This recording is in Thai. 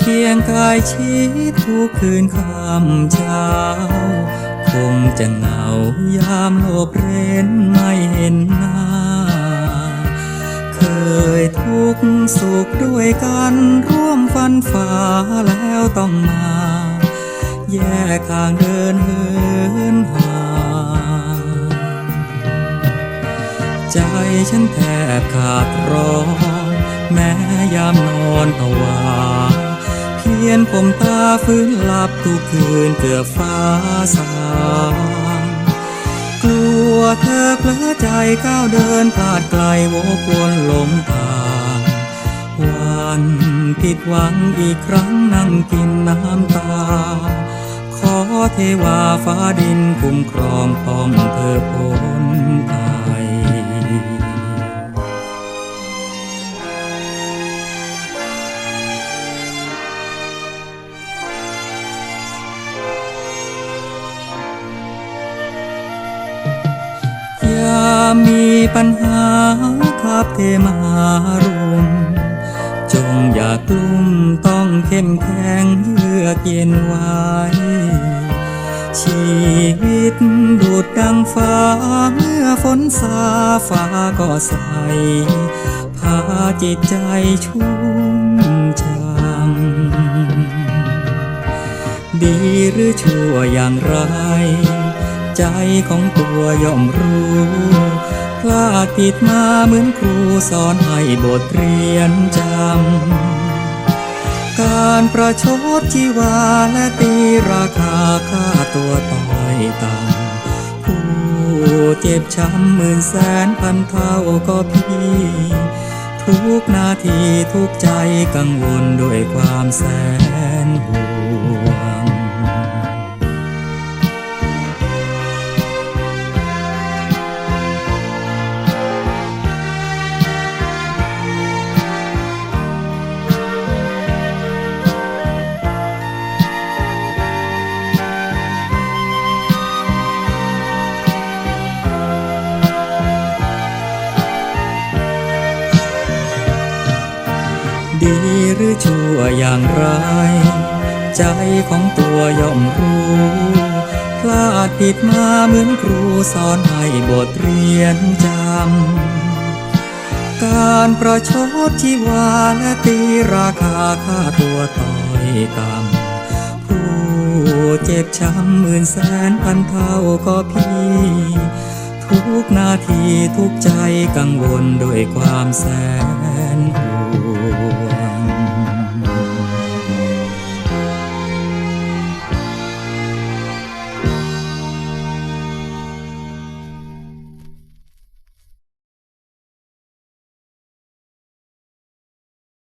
เคียงกายชิดทุกคืนค่ำเช้า คงจะเหงายามโลบเร้นไม่เห็นหน้า เคยทุกสุขด้วยกันร่วมฟันฝ่าแล้วต้องมา แยกทางเดินเหินห่างใจฉันแทบขาดร้อนแม้ยามนอนภาวา ยนผมตาฟื้นหลับทุกคืนเกือบฟ้าสางกลัวเธอเพลอใจก้าวเดินพลาดไกลวกวนหลงทางวันผิดหวังอีกครั้งนั่งกินน้ำตา ขอเทวาฟ้าดินคุ้มครองป้อง มีปัญหาขับเทมารุมจงอย่ากลุ้มต้องเข้มแข็งเยือกเย็นไว้ ชีวิตดูดดังฟ้าเมื่อฝนสาฟ้าก็ใส พาจิตใจชุ่มช่ำดีหรือชั่วอย่างไร ใจของตัวย่อมรู้พลาดผิดมาเหมือนครูสอนให้บทเรียนจำ การประชดชีวาและตีราคาค่าตัวต่อยต่ำผู้เจ็บช้ำหมื่นแสนพันเท่าก็พี่ทุกนาทีทุกใจกังวลด้วยความแสนห่ว ดีหรือชั่วอย่างไร ใจของตัวย่อมรู้ พลาดผิดมาเหมือนครูสอนให้บทเรียนจำ การประชดชีวาและตีราคาค่าตัวต่อยต่ำผู้เจ็บช้ำหมื่นแสนพันเท่าก็พี่ทุกนาทีทุกใจกังวลด้วยความแสน